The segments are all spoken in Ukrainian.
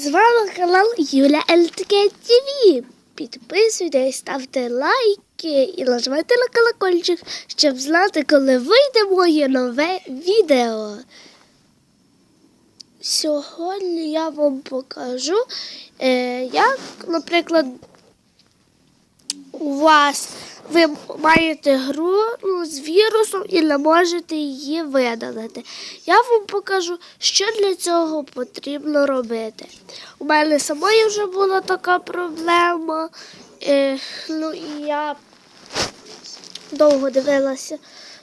З вами канал Юля ЛТК ТВ. Підписуйтесь, ставте лайки і нажимайте на колокольчик, щоб знати, коли вийде моє нове відео. Сьогодні я вам покажу, е, як, наприклад, у вас ви маєте гру ну, з вірусом і не можете її видалити. Я вам покажу, що для цього потрібно робити. У мене самої вже була така проблема. Ну і я довго дивилася,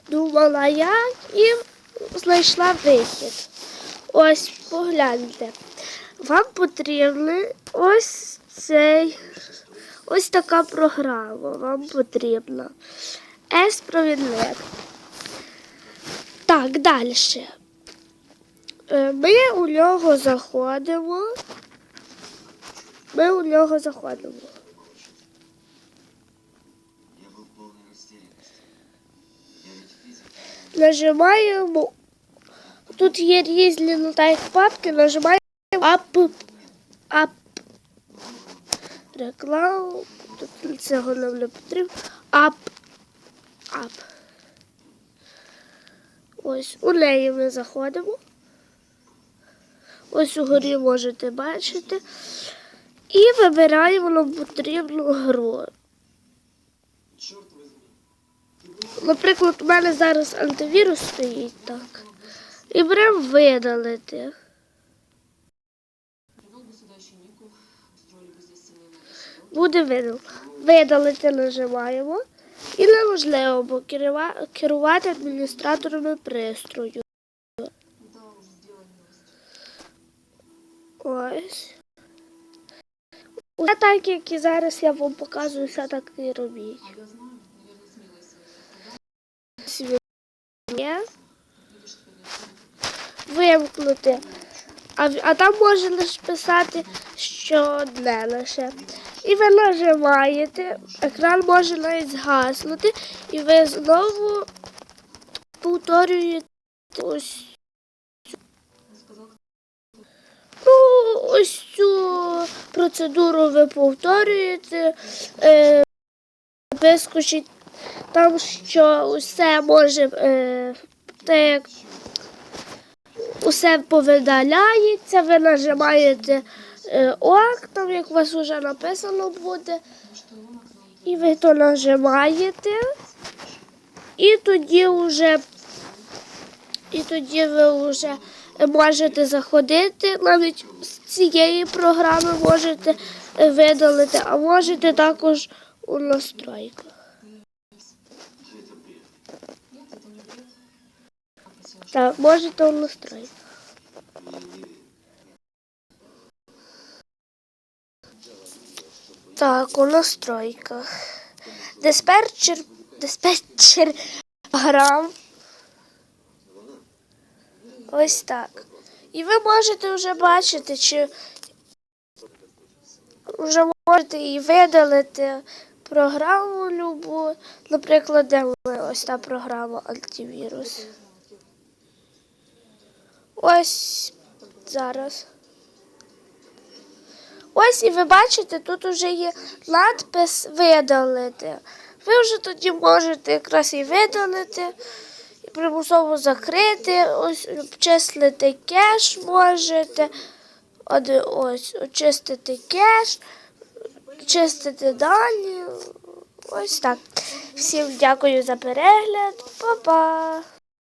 думала як і знайшла вихід. Ось погляньте. Вам потрібно ось цей. Ось така програма вам потрібна. Е-справедливо. Так, далі. Е, Ми у нього заходимо. Ми у нього заходимо. Нажимаємо. Тут є різні ну, так, папки, нажимаємо ап, ап. Рекламу. Тут цього нам не потрібно. Ап. Ап. Ось у неї ми заходимо. Ось угорі можете бачити. І вибираємо нам потрібну гру. Наприклад, у мене зараз антивірус стоїть так. І беремо видалити. Привел бы сюда Буде видал. Видалити нажимаємо. І неможливо керувати адміністраторами пристрою. Ось. Усе так, як і зараз я вам показую, все так і робіть. Не. Вимкнути. А, а там може лише писати, що одне лише. І ви нажимаєте, екран може навіть згаснути, і ви знову повторюєте ось, ну, ось цю процедуру ви повторюєте, е, вискочить там, що усе може, е, те, як усе повидаляється, ви нажимаєте е, ок, там як у вас вже написано буде, і ви то нажимаєте, і тоді вже, і тоді ви вже можете заходити, навіть з цієї програми можете е, видалити, а можете також у настройках. Так, можете у настройках. Я не верю. Так, у настройках. Диспетчер, диспетчер грам. Ось так. І ви можете вже бачити, чи вже можете і видалити програму любу. Наприклад, де ми ось та програма антивірус. Ось зараз. Ось і ви бачите, тут вже є надпис видалити. Ви вже тоді можете якраз і видалити, і примусово закрити, ось обчислити кеш можете. От, ось, очистити кеш, чистити дані. Ось так. Всім дякую за перегляд. Па-па!